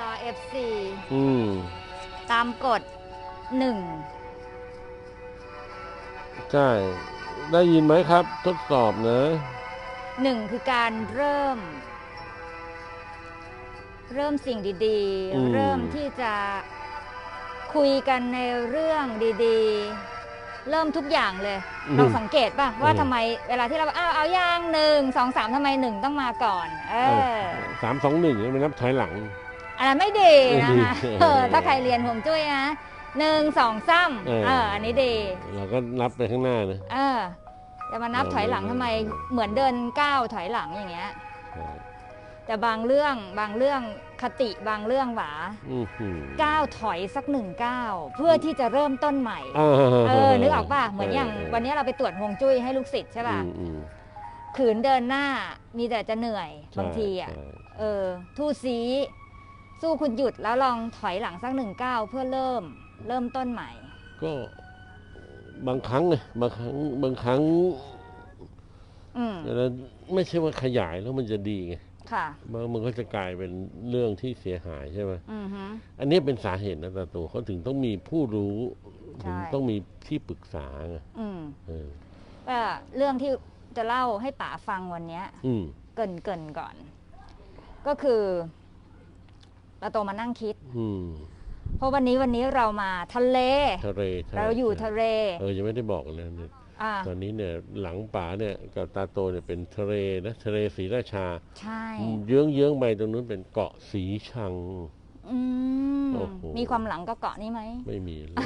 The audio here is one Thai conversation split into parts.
รอ FC อืมตามกฎหนึ่งใช่ ได้ยินไหมครับ ทดสอบนะ หนึ่งคือการเริ่ม เริ่มสิ่งดีอืม ๆ เริ่มที่จะคุยกันในเรื่องดีๆ เริ่มทุกอย่างเลยลองสังเกตป่ะ ว่าทำไมเวลาที่เราอ้าวเอาย่างหนึ่งสองสามทำไมหนึ่งต้องมาก่อน เออ สามสองหนึ่งมันนับถอยหลัง อันนั้นไม่ดีนะคะไม่ดีเออถ้าใครเรียนห่วงจุ้ยนะหนึ่งสองซ้เออำเอออันนี้ดีเราก็นับไปข้างหน้านะเออจะมานับเออถอยหลังทำไมเหมือนเดินก้าวถอยหลังอย่างเงี้ยใช่แต่บางเรื่องบางเรื่องคติบางเรื่องหวาอื้อหือก้าวถอยสักหนึ่งก้าวเพื่อที่จะเริ่มต้นใหม่าเออนึกออกป่ะเหมือนอย่างวันนี้เราไปตรวจฮวงจุ้ยให้ลูกศิษย์ใช่ป่ะอืมอืมขืนเดินหน้ามีแต่จะเหนื่อยใช่บางทีอะใช่เออทู่ซี สู้คุณหยุดแล้วลองถอยหลังสักหนึ่งก้าวเพื่อเริ่มเริ่มต้นใหม่ ก็บางครั้งไงบางครั้งบางครั้งอืมแล้วไม่ใช่ว่าขยายแล้วมันจะดีไงค่ะบางมันก็จะกลายเป็นเรื่องที่เสียหายใช่ไหมอือฮึ อันนี้เป็นสาเหตุนะตาตัวเขาถึงต้องมีผู้รู้ใช่ ถึงต้องมีที่ปรึกษาไงอืมเออก็เรื่องที่จะเล่าให้ป๋าฟังวันเนี้ย อืม เกรินเกรินก่อน ก็คือ เราโตมานั่งคิด อืมเพราะวันนี้วันนี้เรามาทะเล ทะเลใช่เราอยู่ใช่ทะเลเออยังไม่ได้บอกเลยเนี่ยอ่าตอนนี้เนี่ยหลังป่าเนี่ยกับตาโตเนี่ยเป็นทะเลนะทะเลศรีราชาใช่ เยื้องเยื้องๆไปตรงนู้นเป็นเกาะสีชัง อืมโอ้โห มีความหลังก็เกาะนี้ไหมไม่มีเลย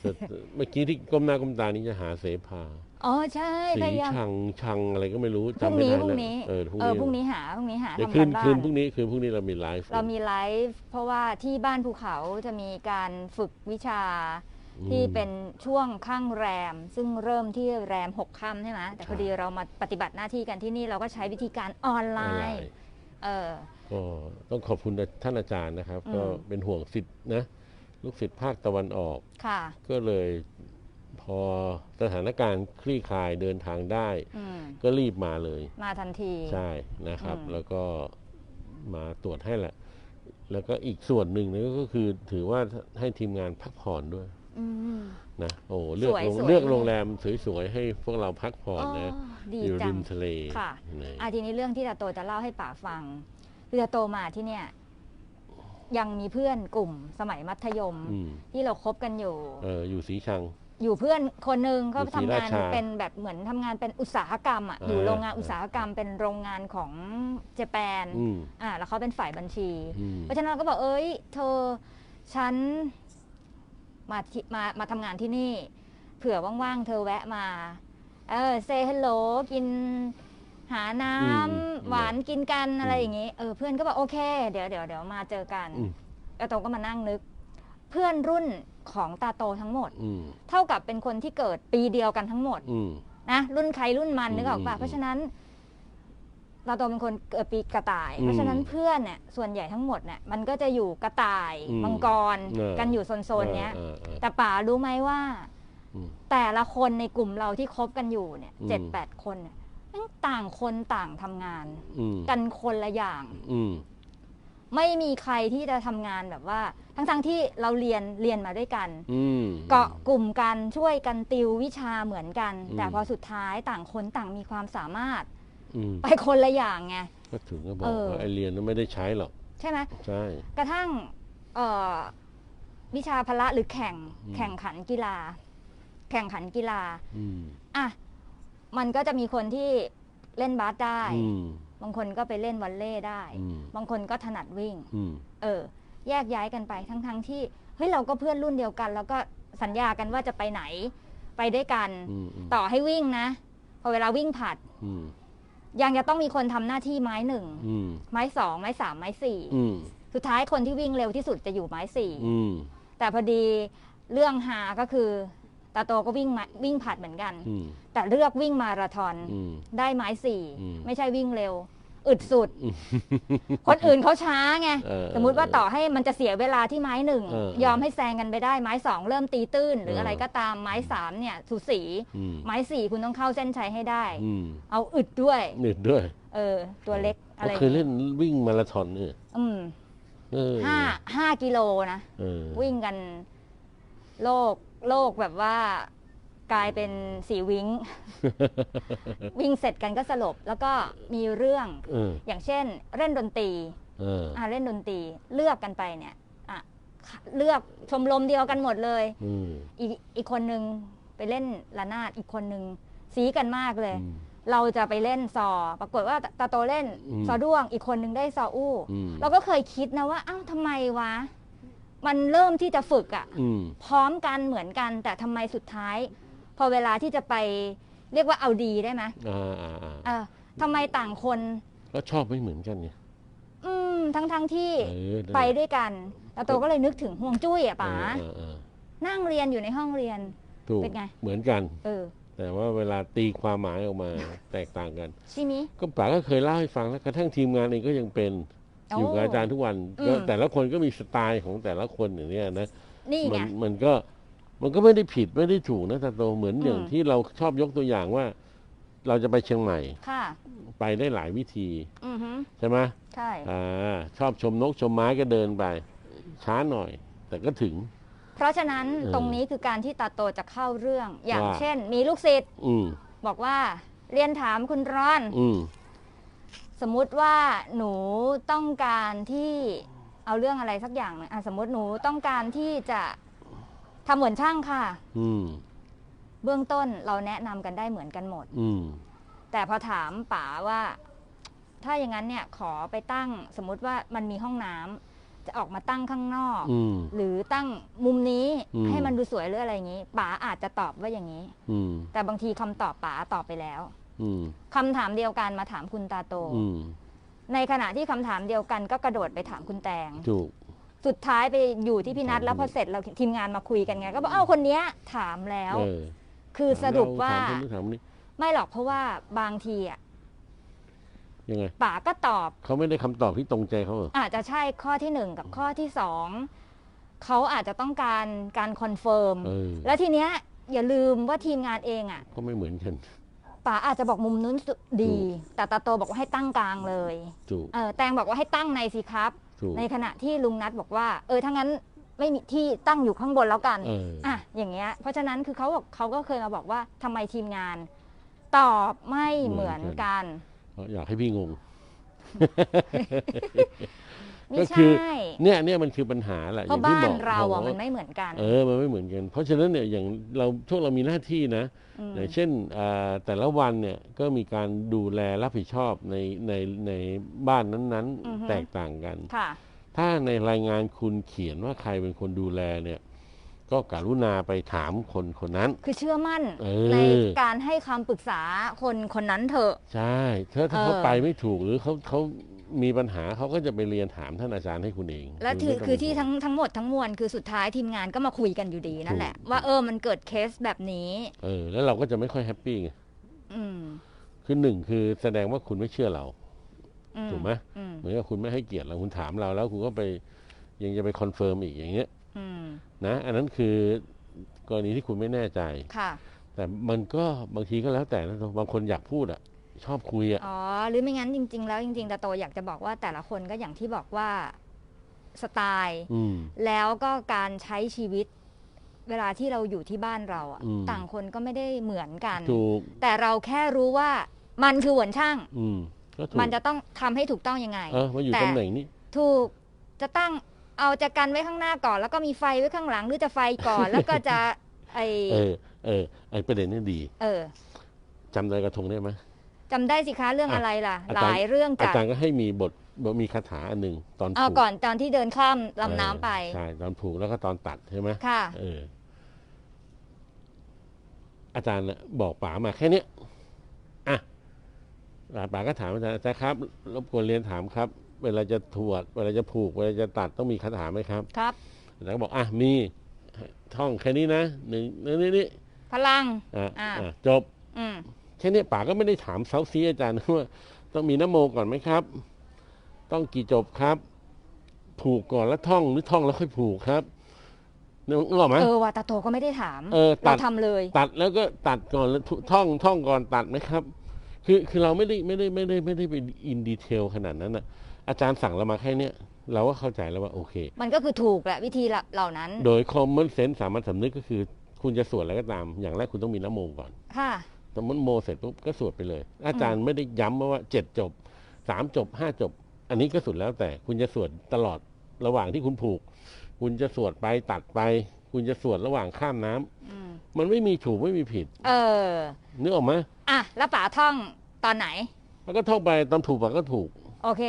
แต่เมื่อกี้ที่ก้มหน้าก้มตานี่จะหาเสภา อ๋อใช่สีพยายามชังชังอะไรก็ไม่รู้พรุ่งจำไม่นี้ได้พรุ่แล้งวนี้เออพรุ่งเออนี้พรุ่งนี้หาพรุ่งนี้หาเดี๋ยวทำคืกันนบ้าคืนนพรุ่งนี้คืนพรุ่งนี้เรามีไลฟ์ เรามีไลฟ์เพราะว่าที่บ้านภูเขาจะมีการฝึกวิชาที่เป็นช่วงข้างแรม ซึ่งเริ่มที่แรมหกค่ำใช่ไหมแต่พอดีเรามาปฏิบัติหน้าที่กันที่นี่เราก็ใช้วิธีการออนไลออนไลน์น์ เออ ก็ต้องขอบคุณท่านอาจารย์นะครับ อืม ก็เป็นห่วงสิทธิ์นะลูกศิษย์ภาคตะวันออก ค่ะ ก็เลย พอสถานการณ์คลี่คลายเดินทางได้ อืมก็รีบมาเลย มาทันที ใช่นะครับ อืม แล้วก็มาตรวจให้แหละ แล้วก็อีกส่วนหนึ่งนึงก็คือถือว่าให้ทีมงานพักผ่อนด้วยอืม นะโอ้เลือกสวยโรงสวยเลือกโรงแรมสวยๆให้พวกเราพักผ่อนนะอ๋อดีอยู่จัริง มทะเลค่ะนี่อะทีนี้เรื่องที่ตาโตจะเล่าให้ป๋าฟังคือตาโตมาที่เนี่ย ยังมีเพื่อนกลุ่มสมัยมัธยม อืมที่เราคบกันอยู่ เอออยู่สีชัง อยู่เพื่อนคนหนึ่งก็อยู่ศรีทำงานราชา เป็นแบบเหมือนทำงานเป็นอุตสาหกรรมอะอ่าอยู่โรงงานอุตสาหกรรมเป็นโรงงานของเจแปนอืมอ่าแล้วเขาเป็นฝ่ายบัญชี อืม เพราะฉะนั้นเราก็บอกเอ้ย เธอฉันมาที่มามาทำงานที่นี่ เผื่อว่างๆ เธอแวะมา เออเซฮัลโหลกินหาน้อืมำหวานกินกันอะไรอย่างงี้เออเพื่อนก็บอกโอเค เดี๋ยวเดี๋ยวเดี๋ยวมาเจอกันอืมตาโตก็มานั่งนึก เพื่อนรุ่น ของตาโตทั้งหมด อืมเท่ากับเป็นคนที่เกิดปีเดียวกันทั้งหมดอืม นะรุ่นใครรุ่นมันอืมนึกออกปะอืมเพราะฉะนั้นตาโตเป็นคนเกิดปีกระต่าย อืมเพราะฉะนั้นเพื่อนเนี่ยส่วนใหญ่ทั้งหมดเนี่ยมันก็จะอยู่กระต่ายอืมมังกรเออ กันอยู่โซนๆเนี้ยเออเออ แต่ป๋ารู้ไหมว่า อืมแต่ละคนในกลุ่มเราที่คบกันอยู่เนี่ยอืม เจ็ดแปดคนเนี่ยแม่งต่างคนต่างทำงาน อืมกันคนละอย่าง อืม ไม่มีใครที่จะทำงานแบบว่า ทั้งๆที่เราเรียนเรียนมาด้วยกัน อืม เกาะกลุ่มกันช่วยกันติววิชาเหมือนกัน อืม แต่พอสุดท้ายต่างคนต่างมีความสามารถ อืมไปคนละอย่างไง ก็ถึงก็บอกเออ ว่าไอเรียนนั้นไม่ได้ใช้หรอกใช่ไหมใช่ กระทั่งเอ่อวิชาพละหรือแข่งอืม แข่งขันกีฬา แข่งขันกีฬาอืมอะมันก็จะมีคนที่เล่นบาสได้ อืม บางคนก็ไปเล่นวอลเลย์ได้อืมบางคนก็ถนัดวิ่งอืมเออ แยกย้ายกันไปทั้งๆทที่เฮ้ยเราก็เพื่อนรุ่นเดียวกัน แล้วก็สัญญากันว่าจะไปไหน ไปด้วยกันอืมอืมต่อให้วิ่งนะพอเวลาวิ่งผัดอืมยังจะต้องมีคนทำหน้าที่ไม้หนึ่งอืมไม้สองไม้สามไม้สี่อืมสุดท้ายคนที่วิ่งเร็วที่สุดจะอยู่ไม้สี่อืมแต่พอดีเรื่องหาก็คือ ตาโตก็วิ่งมาวิ่งผัดเหมือนกันอืมแต่เลือกวิ่งมาราธอนอืมได้ไม้สี่อืมไม่ใช่วิ่งเร็ว อึดสุดอืมคนอื่นเขาช้าไงเออสมมุติว่าต่อให้มันจะเสียเวลาที่ไม้หนึ่งเออยอมให้แซงกันไปได้ไม้สองเริ่มตีตื้น หรือเออออะไรก็ตามไม้สามเนี่ยสูสีอืมไม้สี่คุณต้องเข้าเส้นชัยให้ได้อืมเอาอึดด้วยเหนื่อยด้วย เออ ตัวเล็กอะไรเราเคยเล่นวิ่งมาราธอนเนี่ยอืมเออห้าห้ากิโลนะเออวิ่งกันโลก โลกแบบว่ากลายเป็นสีวิง วิ่งเสร็จกันก็สลบ แล้วก็มีเรื่องเอออย่างเช่น เล่นดนตรีเอออ่าเล่นดนตรีเลือกกันไปเนี่ยอะเลือกชมรมเดียวกันหมดเลยอืมอีกอีกคนนึงไปเล่นระนาดอีกคนนึงสีกันมากเลยอืมเราจะไปเล่นซอ ปรากฏว่าตาโตเล่นอืมซอด้วง อีกคนนึงได้ซออู้อืมเราก็เคยคิดนะว่าอ้าวทำไมวะ มันเริ่มที่จะฝึกอะ่ะอืม พร้อมกันเหมือนกัน แต่ทำไมสุดท้าย พอเวลาที่จะไปเรียกว่าเอาดีได้ไหมอ่าอ่าอ่าเออทำไมต่างคนก็ชอบไม่เหมือนกันไงอืมทั้งทั้งๆที่เออนั่นแหละไปด้วยกันตาโตก็เลยนึกถึงห่วงจุ้ยอะป๋าเออเออนั่งเรียนอยู่ในห้องเรียน ถูกเป็นไง เหมือนกัน เออแต่ว่าเวลาตีความหมายออกมา แตกต่างกัน ใช่มิก็ป๋าก็เคยเล่าให้ฟังแล้วกระทั่งทีมงานเองก็ยังเป็นโอ้อยู่กับอาจารย์ทุกวันอืมก็แต่ละคนก็มีสไตล์ของแต่ละคนอย่างเนี้ยนะนี่มัไง มันก็มันก็ไม่ได้ผิดไม่ได้ถูกนะตาโตเหมือนอย่างอืม ที่เราชอบยกตัวอย่างว่า เราจะไปเชียงใหม่ค่ะ ไปได้หลายวิธีอือฮึใช่ไหมใช่ อ่าชอบชมนกชมไม้ก็เดินไป ช้าหน่อย แต่ก็ถึง เพราะฉะนั้นเออตรงนี้คือการที่ตาโตจะเข้าเรื่อง อย่างว่า เช่น มีลูกศิษย์อืมบอกว่าเรียนถามคุณร้อน อืม สมมุติว่าหนูต้องการที่เอาเรื่องอะไรสักอย่างหนึ่งอะสมมติหนูต้องการที่จะทำเหมือนช่างค่ะ อืม เบื้องต้นเราแนะนำกันได้เหมือนกันหมด อืม แต่พอถามป๋าว่า ถ้าอย่างนั้นเนี่ยขอไปตั้ง สมมุติว่ามันมีห้องน้ำจะออกมาตั้งข้างนอก อืม หรือตั้งมุมนี้อืม ให้มันดูสวยหรืออะไรอย่างนี้ป๋าอาจจะตอบว่าอย่างนี้ อืม แต่บางทีคำตอบป๋าตอบไปแล้วอืม คำถามเดียวกันมาถามคุณตาโตอืมในขณะที่คำถามเดียวกันก็กระโดดไปถามคุณแตง ถูก สุดท้ายไปอยู่ที่พี่นัทถามแล้วพอเสร็จเราทีมงานมาคุยกันไง ก็บอกเอ้าคนเนี้ยถามแล้วเออคือสรุปว่าถมคนนู้นถามคนนี้ไม่หรอกเพราะว่าบางทีอะยังไงป๋าก็ตอบ เขาไม่ได้คำตอบที่ตรงใจเขาเหรออาจจะใช่ข้อที่หนึ่งกับข้อที่สองเขาอาจจะต้องการการคอนเฟิร์มเออแล้วทีเนี้ยอย่าลืมว่าทีมงานเองอะ ก็ไม่เหมือนกัน ป๋าอาจจะบอกมุมนู้นดีถูกแต่ตาโตบอกว่าให้ตั้งกลางเลยถูก เออแตงบอกว่าให้ตั้งในสิครับ ถูกในขณะที่ลุงนัทบอกว่า เออถ้างั้นไม่มีที่ตั้งอยู่ข้างบนแล้วกันเอออะอย่างเงี้ย เพราะฉะนั้นคือเขาบอกเขาก็เคยมาบอกว่าทำไมทีมงาน ตอบไม่เหมือนกันอยากให้พี่งง ไม่ก็ใช่คือเนี่ยเนี่ยมันคือปัญหาแหละเพอย่าราะงที่บ้าบนอกเราบอกอะว่ามันไม่เหมือนกัน เออมันไม่เหมือนกัน เพราะฉะนั้นเนี่ยอย่างเราพวกเรามีหน้าที่นะมอย่างเช่นอ่าแต่ละวันเนี่ยก็มีการดูแลรับผิดชอบในในในบ้านนั้นอือฮึ ๆ แตกต่างกัน ค่ะ ถ้าในรายงานคุณเขียนว่าใครเป็นคนดูแลเนี่ย ก็กรุณาไปถามคนคนนั้น คือเชื่อมั่นเออ ในการให้คำปรึกษาคนคนนั้นเถอะ ใช่ถ้าถ้าเออเขาไปไม่ถูกหรือเขาเขา มีปัญหาเขาก็จะไปเรียนถามท่านอาจารย์ให้คุณเอง และณคือไม่ต้งคือที่ห่วทั้งทั้งหมดทั้งมวลคือสุดท้ายทีมงานก็มาคุยกันอยู่ดีนั่นแหละถูกว่าเออมันเกิดเคสแบบนี้ เออ แล้วเราก็จะไม่ค่อยแฮปปี้ไงอืมคือหนึ่งคือแสดงว่าคุณไม่เชื่อเราอืถูกไหมอืมเหมือนกับคุณไม่ให้เกียรติเราคุณถามเรา แล้วคุณก็ไปยังจะไปคอนเฟิร์มอีกอย่างเงี้ยอืมนะอันนั้นคือกรณีที่คุณไม่แน่ใจค่ะ แต่มันก็บางทีก็แล้วแต่นะบางคนอยากพูดอะ ชอบคุยอะ อ๋อ หรือไม่งั้นจริง ๆ แล้วจริงๆตาโตอยากจะบอกว่าแต่ละคนก็อย่างที่บอกว่าสไตล์ อืม แล้วก็การใช้ชีวิต เวลาที่เราอยู่ที่บ้านเราอะอืม ต่างคนก็ไม่ได้เหมือนกัน ถูก แต่เราแค่รู้ว่ามันคือหวนช่าง อืม ก็ถูกมันจะต้องทำให้ถูกต้องยังไง เออมาอยู่แต่ ตำแหน่งนี้ ถูกจะตั้งเอาจะกันไว้ข้างหน้าก่อน แล้วก็มีไฟไว้ข้างหลังหรือจะไฟก่อน แล้วก็จะไอเออ เออ ไอประเด็นนี้ดีเออจำรอยกระทงได้ไหม จำได้สิคะเรื่องอะอะไรล่ะอาหจารย์ลายเรื่องอาจากจารย์ก็ให้มีบทบทมีคาถาอันหนึ่งตอนเอาผูกก่อนตอนที่เดินข้ามลำน้ำไป เออใช่ตอนผูกแล้วก็ตอนตัดใช่ไหมค่ะ เออ อาจารย์น่ะบอกป๋ามาแค่เนี้ยอะป๋าป๋าก็ถามอาจารย์อาจารย์ครับรบกวนเรียนถามครับ เวลาจะถวด เวลาจะผูก เวลาจะตัดต้องมีคาถาไหมครับ ครับ อาจารย์ก็บอกอะมีท่องแค่นี้นะหนึ่งนี่นี่นี่พลัง อะอ่าอะจบ อืมแค่เนี้ยป๋าก็ไม่ได้ถามเซาซีอาจารย์ว่าต้องมีนโมก่อนไหมครับ ต้องกี่จบครับ ผูกก่อนแล้วท่องหรือท่องแล้วค่อยผูกครับนึกออกไหมเออว่าตาโตก็ไม่ได้ถามเออตัเราดทำเลย ตัดแล้วก็ตัดก่อนแล้วทุท่องท่องก่อนตัดไหมครับ คือคือเราไม่ได้ไม่ได้ไม่ได้ไม่ได้ไปอินดีเทลขนาดนั้นนะอาจารย์สั่งเรามาแค่เนี้ยเราก็เข้าใจแล้วว่าโอเค มันก็คือถูกแหละวิธีเหล่านั้น โดย common sense สามัญสำนึกก็คือ คุณจะสวดอะไรก็ตาม อย่างแรกคุณต้องมีน้ำโมก่อน ค่ะ สมมติโมเสร็จปุ๊บก็สวดไปเลย อาจารย์ไม่ได้ย้ำว่าเจ็ดจบสามจบห้าจบ อันนี้ก็สุดแล้วแต่คุณจะสวดตลอดระหว่างที่คุณผูก คุณจะสวดไปตัดไป คุณจะสวดระหว่างข้ามน้ำอืมมันไม่มีถูกไม่มีผิด เออนึกออกไหมอะแล้วป๋าท่องตอนไหนมันก็ท่องไปตอนถูกปากก็ถูก โอเค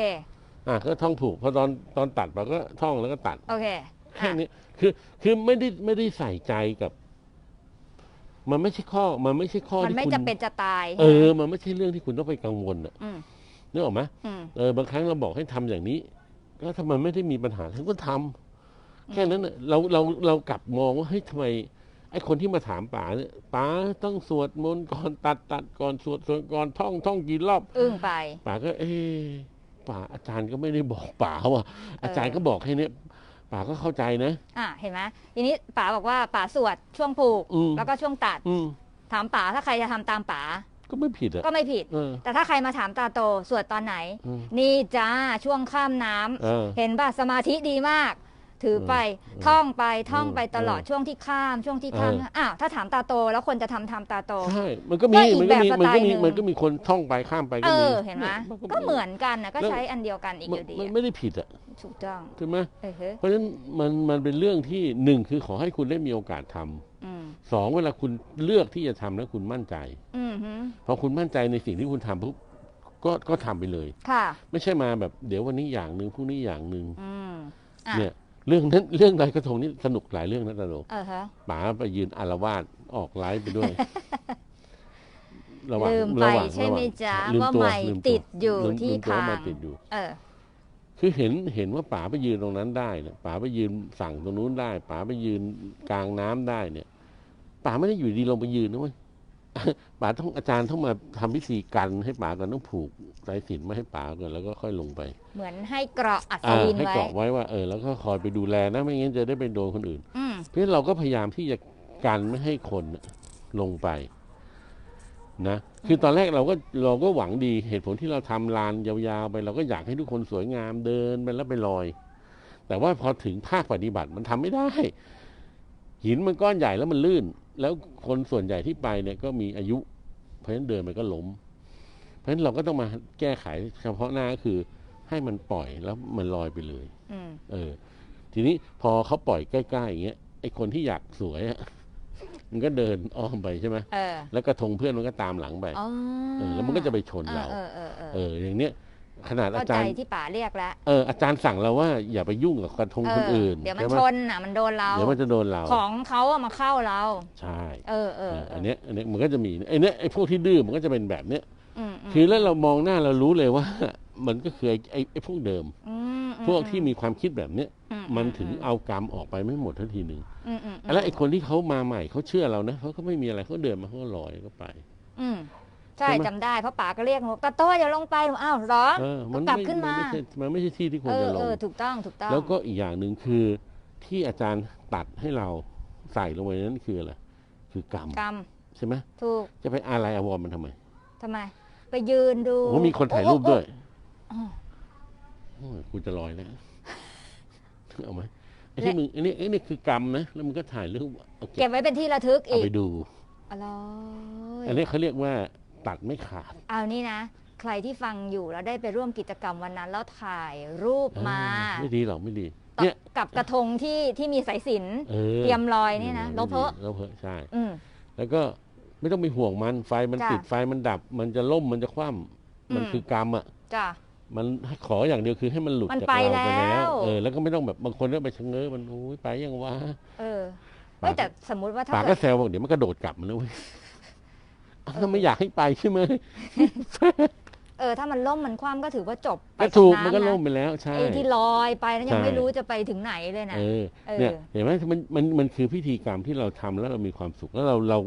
อะก็ท่องถูกพอตอนตอนตัดปากก็ท่องแล้วก็ตัด โอเคแค่อะนี้คือคือไม่ได้ไม่ได้ใส่ใจกับ มันไม่ใช่ข้อมันไม่ใช่ข้อมันที่ไม่คุณจะเป็นจะตายเออ มันไม่ใช่เรื่องที่คุณต้องไปกังวลอะอืมนึกออกไหมอืมเออบางครั้งเราบอกให้ทำอย่างนี้แล้วถ้ามันไม่ได้มีปัญหาเราก็ทำแค่นั้นน่ะเราเราเรากลับมองว่าเฮ้ยทำไมไอ้คนที่มาถามป๋าเนี่ยป๋าต้องสวดมนต์ก่อนตัดตัดก่อนสวดสวดก่อนท่องท่องกี่รอบ อึ้งไป ป๋าก็เอ๊ะป๋าอาจารย์ก็ไม่ได้บอกป๋าว่าอาจารย์ก็บอกแค่เนี้ย ป๋าก็เข้าใจนะ อะเห็นไหมทีนี้ป๋าบอกว่าป๋าสวดช่วงผูก อืม แล้วก็ช่วงตัด อืมถามป๋าถ้าใครจะทำตามป๋าก็ไม่ผิดอะก็ไม่ผิด เออ แต่ถ้าใครมาถามตาโตสวดตอนไหน อืม นี่จ้าช่วงข้ามน้ำเออ เห็นป่ะสมาธิดีมาก ถือไปเออท่องไปท่องไปเออตลอดช่วงที่ข้ามช่วงที่ข้ามเอออ้าวถ้าถามตาโตแล้วคนจะทำทำตาโตใช่มันก็มีก็อีกมันก็มีแบบมันก็มีสไตล์หนึ่งมันก็มีคนท่องไปข้ามไปเอก็มีอเห็นไหมยก็เหมือนกันนะก็แล้วใช้อันเดียวกันอีกมัอนยู่ดีมันอะไม่ได้ผิดอะถูกต้องใช่ไหมเออเฮ้ยเพราะฉะนั้นมันมันเป็นเรื่องที่หนึ่งคือขอให้คุณได้มีโอกาสทำอืมสองเวลาคุณเลือกที่จะทำแล้วคุณมั่นใจอืมฮึพอคุณมั่นใจในสิ่งที่คุณทำปุ๊บก็ก็ทำไปเลย ค่ะ ไม่ใช่มาแบบเดี๋ยววันนี้อย่างหนึ่งพรุ่งนี้อย่างหนึ่งอืมอะเนี่ย เรื่องนั้นเรื่องลอยกระทงนี่สนุกหลายเรื่องนะตาโลเออฮะ ป๋าไปยืนอารวาสออกไลฟ์ไปด้วย ระหว่างลืมไประหว่างใช่ไหมระว่างจ๊ะลืว่าตัวใหม่ลืตัวติดอยู่ลืมที่ลืมตัวคางใหม่ติดอยู่ เออ คือเห็นเห็นว่าป๋าไปยืนตรงนั้นได้เนี่ยป๋าไปยืนสั่งตรงนู้นได้ป๋าไปยืนกลางน้ำได้เนี่ยป๋าไม่ได้อยู่ดีลงไปยืนนะเว้ย ป๋าต้องอาจารย์ต้องมาทำพิธีกันให้ป๋าก่อนต้องผูกสายสิญจนไม่ให้ป๋าก่อนแล้วก็ค่อยลงไป เหมือนให้เกราะอัศอ่าวินให้ไว้ เกาะไว้ว่าเออแล้วก็คอยไปดูแลนะไม่งั้นจะได้ไปโดนคนอื่น อืม เพราะฉะนั้นเราก็พยายามที่จะกันไม่ให้คนน่ะลงไปนะคือตอนแรกเราก็เราก็หวังดีเหตุผลที่เราทำลานยาวๆไปเราก็อยากให้ทุกคนสวยงามเดินไปแล้วไปลอย แต่ว่าพอถึงภาคปฏิบัติมันทำไม่ได้ หินมันก้อนใหญ่แล้วมันลื่น แล้วคนส่วนใหญ่ที่ไปเนี่ยก็มีอายุ เพราะฉะนั้นเดินไปก็ล้ม เพราะฉะนั้นเราก็ต้องมาแก้ไขเฉพาะหน้าก็คือ ให้มันปล่อยแล้วมันลอยไปเลยอืมเออ ทีนี้พอเขาปล่อยใกล้ๆอย่างเงี้ยไอคนที่อยากสวยอะมันก็เดินอ้อมไปใช่ไหมเออแล้วกระทงเพื่อนมันก็ตามหลังไปอ๋อเออแล้วมันก็จะไปชนเออเราเออเออเออเออ อย่างเนี้ยขนาดอาเข้าใจจารย์ที่ป๋าเรียกแล้วเอออาจารย์สั่งเราว่าอย่าไปยุ่งกับกระทงเอคนออื่น เดี๋ยวมันใช่ไหชนอะมันโดนเรา เดี๋ยวมันจะโดนเรา ของเขาอะมาเข้าเรา ใช่ เออเออเออเออัอนเนี้ยอันเนี้ยมันก็จะมีไอเนี้ยไอพวกที่ดื้อมันก็จะเป็นแบบเนี้ยอืมมคือแล้วเรามองหน้าเรารู้เลยว่า มันก็คือไอไอไอพวกเดิมอืมอืพวกที่มีความคิดแบบเนี้ยอืมันถึงเอากรรมออกไปไม่หมดทันทีหนึ่งอืมอืมแล้วไอ้คนที่เขามาใหม่เขาเชื่อเรานะเขาก็ไม่มีอะไรเขาเดินมาเขาก็ลอยก็ไปอืมใช่ใช่ไหมจำได้เพราะป๋าก็เรียกหนูตาโต้อย่าลงไปหนูอ้าวเหรอเออมันกลับไม่ขึ้นมานไม่ใช่มันไม่ใช่ที่ที่ควเอรอจะลเองอถูกต้องถูกต้อง แล้วก็อีกอย่างหนึ่งคือ ที่อาจารย์ตัดให้เราใส่ลงไปนั้นคืออะไรคือกรรมกรรมใช่ไหมถูกจะไปอะไรอาวรณ์มันทำไมทำไม ไปยืนดูโอ้มีคนถ่ายรูปด้วย โอ้โอ้โอ้ยกูจะลอยแล้วเอาไหมไอ้ที่มึงไอ้นี่ไอ้นี่คือกรรมนะแล้วมึงก็ถ่ายรูปเอาเก็เก็บบไว้เป็นที่ระทึกเอาอีกไปดูอร่อยอันนี้เขาเรียกว่าตัดไม่ขาด เอานี่นะ ใครที่ฟังอยู่แล้วได้ไปร่วมกิจกรรมวันนั้น แล้วถ่ายรูปมาเออไม่ดีหรอกไม่ดีเนี่ยกับกระทงที่ที่มีสายสิญจนเออเตรียมลอยนี่นะลบเพอะลบเพอะใช่ อืม แล้วก็ไม่ต้องไปห่วงมันไฟมันจ้ะติดไฟมันดับ มันจะล่มมันจะคว่ำมันอืม คือกรรมอะ จ้ะ มันขออย่างเดียวคือให้มันหลุดมันจากไปเราไปแล้แล้ว ว เออแล้วก็ไม่ต้องแบบบางคนก็ไปชะเง้อมันโอ้ยไปยังวะเออปาเฮ้ยกแต่สมมุติว่าถ้าปากเกิก็ดแซวบอกเดี๋ยวมันกระโดดกลับมันนะเว้ยอ้าวไม่อยากให้ไปใช่ไหมเออถ้ามันล่มมันคว่ำก็ถือว่าจบไปก็ถูกบมันก็ำะล่มไปแล้วใช่ ไอ้ที่ลอยไปนั้นยังใช่ ไม่รู้จะไปถึงไหนเลยนะ เออเออเนี่ยเห็นไหมมันมันมันคือพิธีกรรมที่เราทำแล้วเรามีความสุขแล้วเราเรา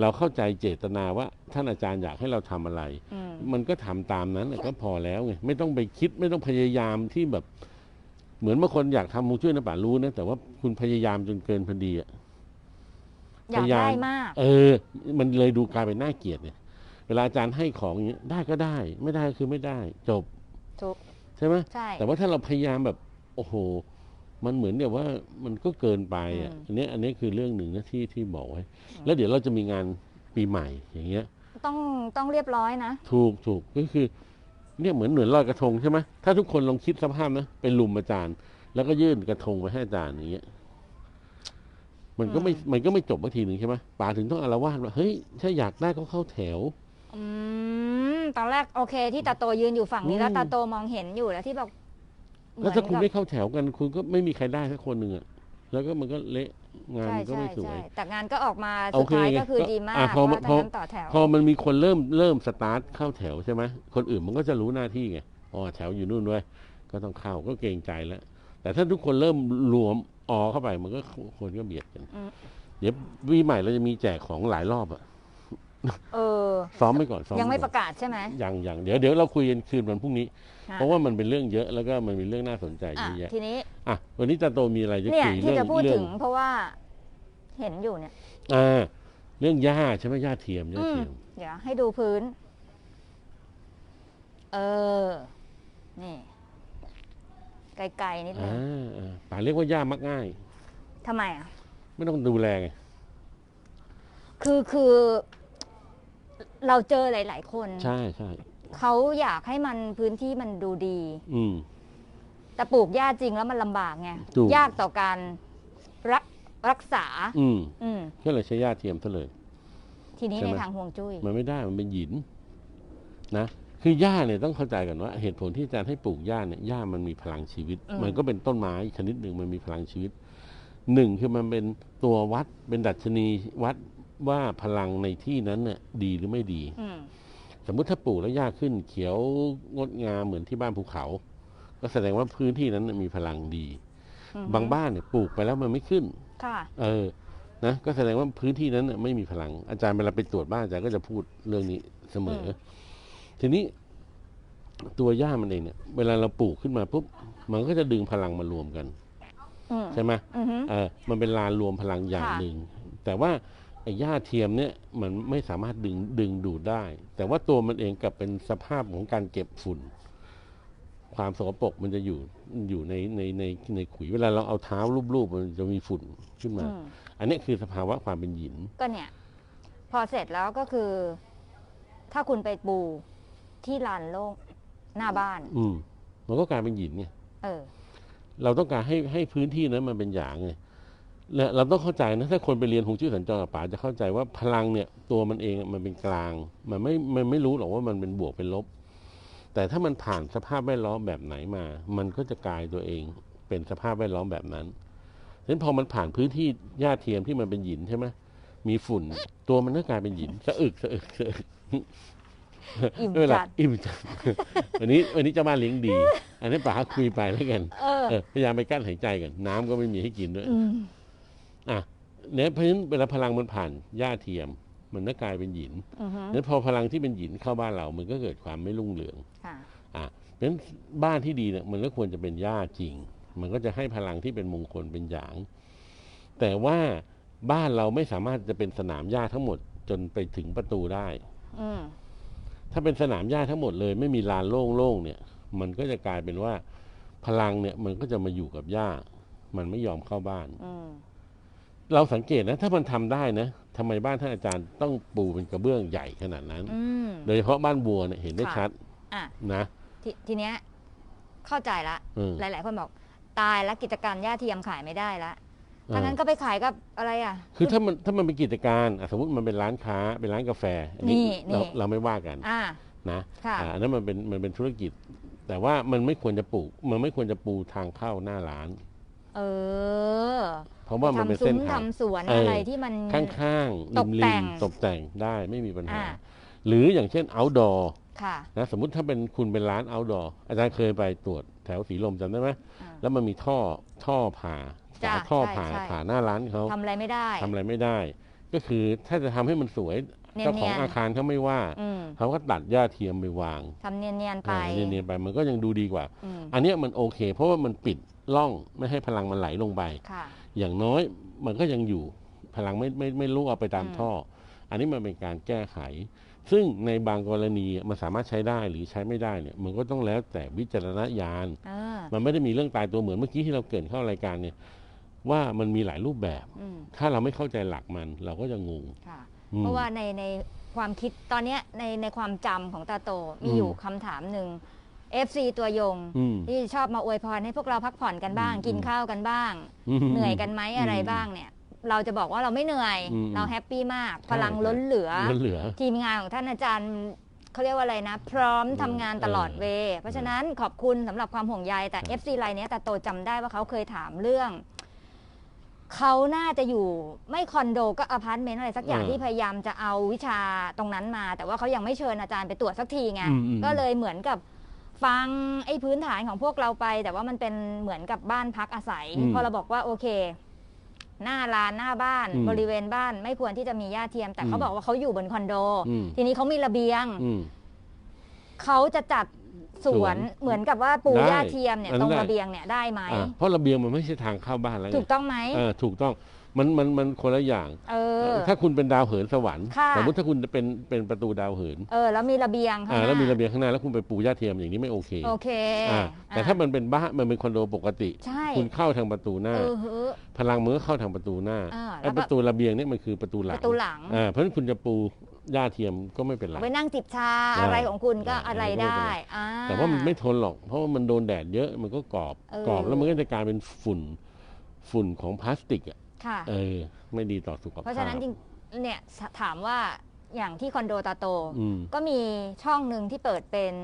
เราเข้าใจเจตนาว่าท่านอาจารย์อยากให้เราทำอะไรมมันก็ทำตามนั้นน่ะก็พอแล้วไงไม่ต้องไปคิดไม่ต้องพยายามที่แบบ เหมือนบางคนอยากทำมูช่วยนะป่ารู้นะแต่ว่าคุณพยายามจนเกินพอดีอะอยากพยายามได้มาก เออ มันเลยดูกลายเป็นน่าเกลียดเนี่ยเวลาอาจารย์ให้ของอย่างเงี้ยได้ก็ได้ ไม่ได้ก็คือไม่ได้ จบถูกใช่ไหมใช่แต่ว่าถ้าเราพยายามแบบ โอ้โห มันเหมือนกับว่ามันก็เกินไปอะอืมอันเนี้ยอันนี้คือเรื่องหนึ่งนะที่ที่บอกไว้ แล้วเดี๋ยวเราจะมีงานปีใหม่อย่างเงี้ย ต้องต้องเรียบร้อยนะ ถูกถูกก็คือ เนี่ยเหมือนเหมือนลอยกระทงใช่ไหมถ้าทุกคนลองคิดสภาพนะเป็นลุมอาจารย์ แล้วก็ยื่นกระทงไปให้อาจารย์อย่างเงี้ยมันก็ไม่อืมมันก็ไม่จบสักทีหนึ่งใช่ไหมป๋าถึงต้องอาละวาดว่าเฮ้ยถ้าอยากได้ก็เข้าแถวอืมตอนแรกโอเค ที่ตาโตยืนอยู่ฝั่งนี้อืมแล้วตาโตมองเห็นอยู่แล้วที่แบบ แล้วถ้าคุณเหมืไม่อนกับเข้าแถวกัน คุณก็ไม่มีใครได้สักคนหนึ่งอะแล้วก็มันก็เละงานใช่มันก็ใช่ไม่สวใช่ยแต่งานก็ออกมาโอสุดเคท้ายไงก็คือก็ดีมากอะเพพอราะมัว่านพอทั้งนั้นต่อแถว พอมันมีคนเริ่มเริ่มสตาร์ทเข้าแถวใช่ไหมคนอื่นมันก็จะรู้หน้าที่ไงอ๋อแถวอยู่นู่นด้วยก็ต้องเข้าก็เกรงใจแล้ว แต่ถ้าทุกคนเริ่มรวมออเข้าไปมันก็คนก็เบียดกันอืมเดี๋ยววีใหม่เราจะมีแจกของหลายรอบอะ เออซ้อมไปก่อนซ้อมยังไม่ปประกาศใช่ไหมยังยังเดี๋ยวเดี๋ยวเราคุยกันคืนวันพรุ่งนี้อะเพราะว่ามันเป็นเรื่องเยอะแล้วก็มันมีเรื่องน่าสนใจเยอะอะแยะทีนี้อะวันนี้ตาโตมีอะไรจะเนี่ยคุยที่เรื่องจะพูดเรื่ถึงเพราะว่าเห็นอยู่เนี่ยอ่าเรื่องหญ้าใช่ไหมหญ้าเทียมหญ้าอืมเทียมเดี๋ยวให้ดูพื้น เออ นี่ไกลๆนิดนึอ่างอ่าป่าเรียกว่าหญ้ามักง่ายทำไมอะ ไม่ต้องดูแลไงคือคือ เราเจอหลาย ๆ คนใช่ใช่เขาอยากให้มันพื้นที่มันดูดี อืม แต่ปลูกหญ้าจริงแล้วมันลำบากไงถูก ยากต่อการรักรักษา อืมอืม ก็เลยใช้หญ้าเทียมซะเลย ทีนี้ใช่ในไหม ทางห่วงจุ้ยมันไม่ได้มันเป็นหินนะคือหญ้าเนี่ยต้องเข้าใจกันว่า เหตุผลที่อาจารย์ให้ปลูกหญ้าเนี่ยหญ้ามันมีพลังชีวิต มันก็เป็นต้นไม้ชนิดหนึ่งมันมีพลังชีวิตหนึ่งคือมันเป็นตัววัดเป็นดัชนีวัด ว่าพลังในที่นั้นเนี่ยดีหรือไม่ดี อืมสมมุติถ้าปลูกแล้วหญ้าขึ้น เขียวงดงามเหมือนที่บ้านภูเขา ก็แสดงว่าพื้นที่นั้นน่ะมีพลังดี อืมบางบ้านเนี่ยปลูกไปแล้วมันไม่ขึ้น ค่ะเออ นะ ก็แสดงว่าพื้นที่นั้นน่ะไม่มีพลัง อาจารย์เวลาไปตรวจบ้านอาจารย์ก็จะพูดเรื่องนี้เสมอทีนี้ตัวหญ้ามันเองเนี่ย เวลาเราปลูกขึ้นมาปุ๊บ มันก็จะดึงพลังมารวมกัน อืมใช่ไหม อือฮึ เออมันเป็นลานรวมพลังอย่างค่ะ หนึ่ง แต่ว่า ไอ้หญ้าเทียมเนี่ยมันไม่สามารถดึงดึงดูดได้ แต่ว่าตัวมันเองกลับเป็นสภาพของการเก็บฝุ่น ความสกปรกมันจะอยู่อยู่ในในในในขุยเวลาเราเอาเท้าลูบๆมันจะมีฝุ่นขึ้นมาอืมอันนี้คือสภาวะความเป็นหยินก็เนี่ย พอเสร็จแล้วก็คือ ถ้าคุณไปปูที่ลานโล่งหน้าบ้าน อืมมันก็กลายเป็นหยินเนี่ย เออ เราต้องการให้ให้พื้นที่นั้นมันเป็นหยางไง และเราต้องเข้าใจนะถ้าคนไปเรียนหงจุ้ยสัญจรกับป๋าจะเข้าใจว่าพลังเนี่ยตัวมันเองอะมันเป็นกลาง มันไม่มันไม่รู้หรอกว่ามันเป็นบวกเป็นลบ แต่ถ้ามันผ่านสภาพแวดล้อมแบบไหนมา มันก็จะกลายตัวเองเป็นสภาพแวดล้อมแบบนั้นฉะนั้นพอมันผ่านพื้นที่หญ้าเทียมที่มันเป็นหยินใช่ไหมมีฝุ่น ตัวมันก็กลายเป็นหยินสะอึกสะอึกสะอึกอิ่มไม่เป็นไรจัดอิ่มจัดวันนี้ วันนี้เจ้าบ้านเลี้ยงดี อันนี้ป๋าคุยไปแล้วกันเออเออพยายามไปกั้นหายใจก่อนน้ำก็ไม่มีให้กินด้วย อืมอะเนี่ยเพราะฉะนั้นเวลาพลังมันผ่านหญ้าเทียม มันก็กลายเป็นหยินอือฮึนั้นพอพลังที่เป็นหยินเข้าบ้านเรา มันก็เกิดความไม่รุ่งเรืองค่ะอะเพราะฉะนั้นบ้านที่ดีเนี่ยมันก็ควรจะเป็นหญ้าจริง มันก็จะให้พลังที่เป็นมงคลเป็นหยาง แต่ว่าบ้านเราไม่สามารถจะเป็นสนามหญ้าทั้งหมดจนไปถึงประตูได้อืมถ้าเป็นสนามหญ้าทั้งหมดเลย ไม่มีลานโล่งๆเนี่ย มันก็จะกลายเป็นว่า พลังเนี่ย มันก็จะมาอยู่กับหญ้า มันไม่ยอมเข้าบ้านอืม เราสังเกตนะ ถ้ามันทำได้นะทำไมบ้านท่านอาจารย์ต้องปูเป็นกระเบื้องใหญ่ขนาดนั้น อืม โดยเฉพาะบ้านบัวเนี่ยเห็นได้ค่ะ ชัดอะนะ ททีเนี้ยเข้าใจละเออหลาย ๆ คนบอกตายแล้วกิจการย่าเทียมขายไม่ได้ละเอถ้าองั้นก็ไปขายกับอะไรอะ คือถ้ามันถ้ามันเป็นกิจการอะสมมติมันเป็นร้านค้าเป็นร้านกาแฟอันนี้นี่ เรานี่เราไม่ว่ากันอ่า นะค่ะ อ่าอันนั้นมันเป็นมันเป็นธุรกิจ แต่ว่ามันไม่ควรจะปลูก มันไม่ควรจะปูทางเข้าหน้าร้าน เออ เพราะว่ามันเป็นทำซุ้เส้นมทางทำสวนเออออะไรที่มันข้างๆตริกมแต่ริงมตกแต่งได้ไม่มีปัญหาอ่าหรืออย่างเช่น outdoor ค่ะนะสมมุติถ้าเป็นคุณเป็นร้าน outdoor อาจารย์เคยไปตรวจแถวสีลมจำได้ไหมอ่าแล้วมันมีท่อท่อผ่าจ้ะฝาท่อใช่ผ่าใช่ผ่าหน้าร้านเขาทำอะไรไม่ได้ทำอะไรไม่ได้ ก็คือถ้าจะทำให้มันสวยเนียนๆเจ้าของอาคารเขาไม่ว่าอืมเขาก็ตัดหญ้าเทียมไปวางทำเนียนๆไปอ่าเนียนๆไปมันก็ยังดูดีกว่าอืมอันเนี้ยมันโอเค เพราะว่ามันปิดร่องไม่ให้พลังมันไหลลงไปค่ะ อย่างน้อยมันก็ยังอยู่พลังไม่ไม่ไม่รั่วไปตามอืมท่อ อันนี้มันเป็นการแก้ไข ซึ่งในบางกรณีมันสามารถใช้ได้หรือใช้ไม่ได้เนี่ย มันก็ต้องแล้วแต่วิจารณญาณเออมันไม่ได้มีเรื่องตายตัวเหมือนเมื่อกี้ที่เราเกริดเข้ารายการเนี่ย ว่ามันมีหลายรูปแบบอืมถ้าเราไม่เข้าใจหลักมันเราก็จะงงค่ะอืมเพราะว่าในในความคิดตอนเนี้ยในในความจำของตาโตมีอืมอยู่คำถามหนึ่ง FC ตัวยง อืม ที่ชอบมาอวยพรให้พวกเราพักผ่อนกันบ้าง อืมกินข้าวกันบ้างมเหนื่อยกันไหมอะไรอืมบ้างเนี่ย เราจะบอกว่าเราไม่เหนื่อย อืมเราแฮปปี้มากใช่พลังล้นเหลือ ล้นเหลือ ทีมงานของท่านอาจารย์เขาเรียกว่าอะไรนะ พร้อมอืมทำงานตลอดเวย์เพราะฉะนั้นขอบคุณสำหรับความห่วงใยแต่ครับ FC รายเนี้ยแต่โตจำได้ว่าเขาเคยถามเรื่อง เขาน่าจะอยู่ไม่คอนโดก็อพาร์ตเมนต์อะไรสักอย่างที่พยายามจะเอาวิชาตรงนั้นมา แต่ว่าเขายังไม่เชิญอาจารย์ไปตรวจสักทีไงอืมอืมก็เลยเหมือนกับ ฟังไอ้พื้นฐานของพวกเราไป แต่ว่ามันเป็นเหมือนกับบ้านพักอาศัย อืมพอเราบอกว่าโอเค หน้าร้านหน้าบ้าน อืมบริเวณบ้านไม่ควรที่จะมีหญ้าเทียม แต่เขาอืมบอกว่าเขาอยู่บนคอนโด อืม ทีนี้เขามีระเบียง อืม เขาจะจัดสสววนนเหมือนกับว่าปูได้หญ้าเทียมเนี่ยอันตนั้รนงได้ ระเบียงเนี่ยได้ไหมอ่าเพราะระเบียงมันไม่ใช่ทางเข้าบ้านแล้วไงถูกต้องไหม เออถูกต้อง มันมันมันคนละอย่าง เออ ถ้าคุณเป็นดาวเหินสวรรค์ค่ะ สมมติถ้าคุณเป็นเป็นประตูดาวเหินเออ แล้วมีระเบียงข้างอ่าหน้าแล้วมีระเบียงข้างหน้าแล้วคุณไปปูหญ้าเทียมอย่างนี้ไม่โอเคโอเคอ่าแต่ถ้ามันเป็นบ้านมันเป็นคอนโดปกติ ใช่ คุณเข้าทางประตูหน้า เออฮึ พลังมือเข้าทางประตูหน้าอ่าแล้ไอ้วประตูระเบียงเนี่ยมันคือประตูหปลังระตูหลัง อ่าเพราะฉะนั้นคุณจะปูหญ้าเทียมก็ไม่เป็นไรไปนั่งจิบชาอ่าอะไรของคุณก็อ่าอะไรไม่เป็นได้ไร อ่าแต่ว่ามันไม่ทนหรอก เพราะว่ามันโดนแดดเยอะมันก็กรอบเออ กรอบแล้วมันก็จะกลายเป็นฝุ่นฝุ่นของพลาสติกอะ ค่ะ เออ ไม่ดีต่อสุขภาพ เพราะฉะนั้นจริงเนี่ยถามว่าอย่างที่คอนโดตาโต อืม ก็มีช่องหนึ่งที่เปิดเป็น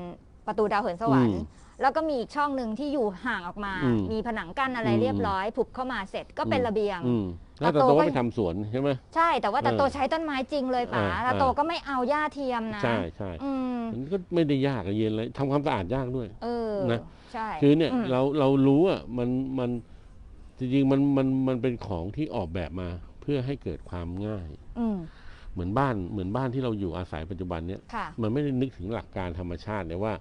ประตูดาวเหินสวรรค์ อืมแล้วก็มีอีกช่องหนึ่งที่อยู่ห่างออกมา อืมมีผนังกั้นอะไรอืม เรียบร้อยผุบเข้ามาเสร็จก็เป็นอืมระเบียง อืมแล้วตาตาโตโตก็ ก็ไปทำสวนใช่ไหม ใช่แต่ว่าตาโตเออใช้ต้นไม้จริงเลยป๋าอ่าตาโตอ่าก็ไม่เอาหญ้าเทียมนะใช่ใช่อืมมันก็ไม่ได้ยากอะเย็นเลยทำความสะอาดยากด้วย เออนะ ใช่คือเนี่ยมเราเรารู้อะมันมัน จริงๆมันมันมันเป็นของที่ออกแบบมาเพื่อให้เกิดความง่าย อืม เหมือนบ้านเหมือนบ้านที่เราอยู่อาศัยปัจจุบันเนี่ยค่ะ มันไม่ได้นึกถึงหลักการธรรมชาติเลยว่า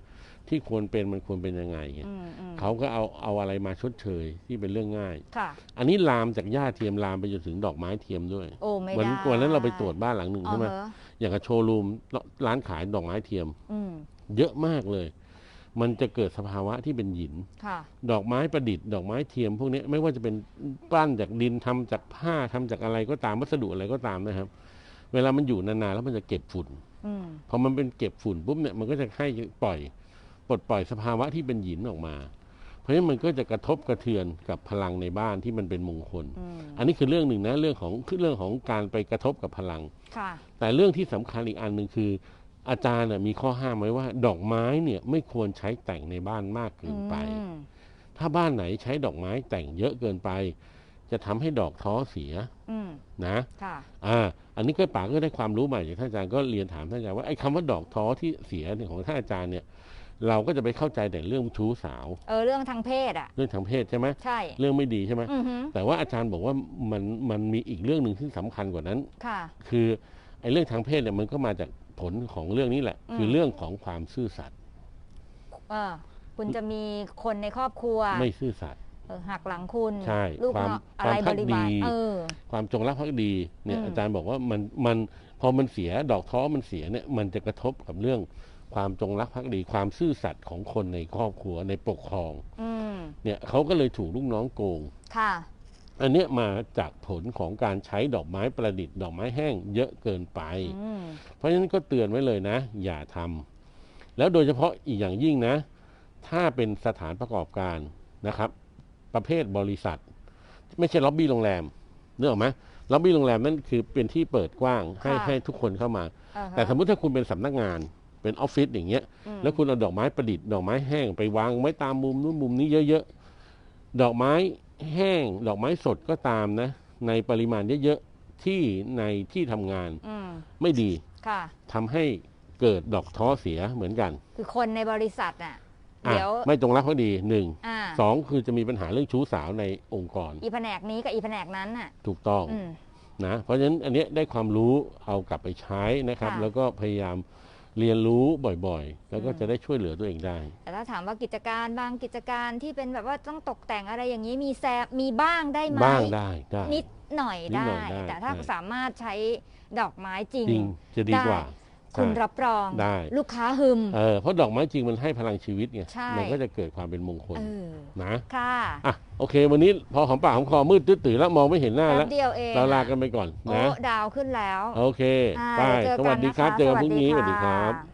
ที่ควรเป็นมันควรเป็นยังไงเงี้ยอืมอืมเขาก็เอาเอาอะไรมาชดเชยที่เป็นเรื่องง่าย ค่ะ อันนี้ลามจากหญ้าเทียมลามไปจนถึงดอกไม้เทียมด้วยโอ้ไม่วันได้วันนั้นเราไปตรวจบ้านหลังหนึ่งอ๋อใช่ไหมเหรออย่างกับโชว์รูมร้านขายดอกไม้เทียม อืม เยอะมากเลย มันจะเกิดสภาวะที่เป็นหยิน ค่ะ ดอกไม้ประดิษฐ์ดอกไม้เทียมพวกนี้ไม่ว่าจะเป็นปั้นจากดินทำจากผ้าทำจากอะไรก็ตามวัสดุอะไรก็ตามนะครับ เวลามันอยู่นานๆแล้วมันจะเก็บฝุ่นอืม พอมันเป็นเก็บฝุ่นปุ๊บเนี่ยมันก็จะให้ปล่อยปลดปล่อยสภาวะที่เป็นหยินออกมา เพราะฉะนั้นมันก็จะกระทบกระเทือนกับพลังในบ้านที่มันเป็นมงคล อืม อันนี้คือเรื่องหนึ่งนะเรื่องของคือเรื่องของการไปกระทบกับพลัง ค่ะ แต่เรื่องที่สำคัญอีกอันหนึ่งคือ อาจารย์น่ะมีข้อห้ามไว้ว่า ดอกไม้เนี่ยไม่ควรใช้แต่งในบ้านมากเกินไปอืมถ้าบ้านไหนใช้ดอกไม้แต่งเยอะเกินไป จะทำให้ดอกท้อเสียอืมนะค่ะอ่าอันนี้ก็ป๋าก็ได้ความรู้ใหม่จากท่านอาจารย์ก็เรียนถามท่านอาจารย์ว่าไอ้คำว่าดอกท้อที่เสียเนี่ยของท่านอาจารย์เนี่ยเราก็จะไปเข้าใจแต่เรื่องชู้สาว เออเรื่องทางเพศอะเรื่องทางเพศใช่ไหมใช่ เรื่องไม่ดีใช่ไหมอือฮึแต่ว่าอาจารย์บอกว่ามันมันมีอีกเรื่องหนึ่งที่สำคัญกว่านั้น ค่ะ คือไอ้เรื่องทางเพศเนี่ยมันก็มาจาก ผลของเรื่องนี้แหละอืมคือเรื่องของความซื่อสัตย์เออคุณจะมีคนในครอบครัว ไม่ซื่อสัตย์เออหักหลังคุณใช่ลูกความเนาะอะไรความพับกริวารดีเออความจงรักภักดีเนี่ยอืมอาจารย์บอกว่ามันมันพอมันเสียดอกท้อมันเสียเนี่ยมันจะกระทบกับเรื่องความจงรักภักดี ความซื่อสัตย์ของคนในครอบครัวในปกครองอืมเนี่ยเขาก็เลยถูกลูกน้องโกงค่ะ อันเนี้ยมาจากผลของการใช้ดอกไม้ประดิษฐ์ดอกไม้แห้งเยอะเกินไป อืมเพราะฉะนั้นก็เตือนไว้เลยนะ อย่าทำแล้วโดยเฉพาะอีกอย่างยิ่งนะ ถ้าเป็นสถานประกอบการนะครับ ประเภทบริษัท ไม่ใช่ล็อบบี้โรงแรมนึกออกไหมล็อบบี้โรงแรมนั่นคือเป็นที่เปิดกว้างให้ค่ะให้ทุกคนเข้ามา อ่าฮะแต่สมมุติถ้าคุณเป็นสำนักงานเป็นออฟฟิศอย่างเงี้ย อืมแล้วคุณเอาดอกไม้ประดิษฐ์ดอกไม้แห้งไปวางไว้ตามมุมนู้นมุมนี้เยอะๆ ดอกไม้ แห้งดอกไม้สดก็ตามนะ ในปริมาณเยอะๆที่ในที่ทำงานอืมไม่ดีค่ะทำให้เกิดดอกท้อเสียเหมือนกัน คือคนในบริษัทน่ะอะเดี๋ยวไม่ตรงรักภักดีหนึ่งอ่าสองคือจะมีปัญหาเรื่องชู้สาวในองค์กร อีแผนกนี้กับอีแผนกนั้นน่ะ ถูกต้องอืมนะเพราะฉะนั้นอันเนี้ยได้ความรู้เอากลับไปใช้นะครับค่ะแล้วก็พยายาม เรียนรู้บ่อยๆ แล้วก็อืมจะได้ช่วยเหลือตัวเองได้ แต่ถ้าถามว่ากิจการบางกิจการที่เป็นแบบว่าต้องตกแต่งอะไรอย่างนี้มีแซมมีบ้างได้ไหมบ้างได้ได้ นิดหน่อยนิดได้หน่อยได้แต่ถ้าใช่สามารถใช้ดอกไม้จริงจริงจะดีกว่า คุณใช่รับรองได้ลูกค้าฮึมเออเพราะดอกไม้จริงมันให้พลังชีวิตไงใช่มันก็จะเกิดความเป็นมงคลเออนะค่ะอะโอเค วันนี้พอของปากของคอมืดตื้อๆแล้วมองไม่เห็นหน้าแป๊แล้วบเดียวเองเราลาอะกันไปก่อนโอ้นะดาวขึ้นแล้ว โอเคอ่าไปเดี๋ยวสเจอวักัสนดีนะครับคะเจอกันพรุ่งนี้สวัสดีครับะ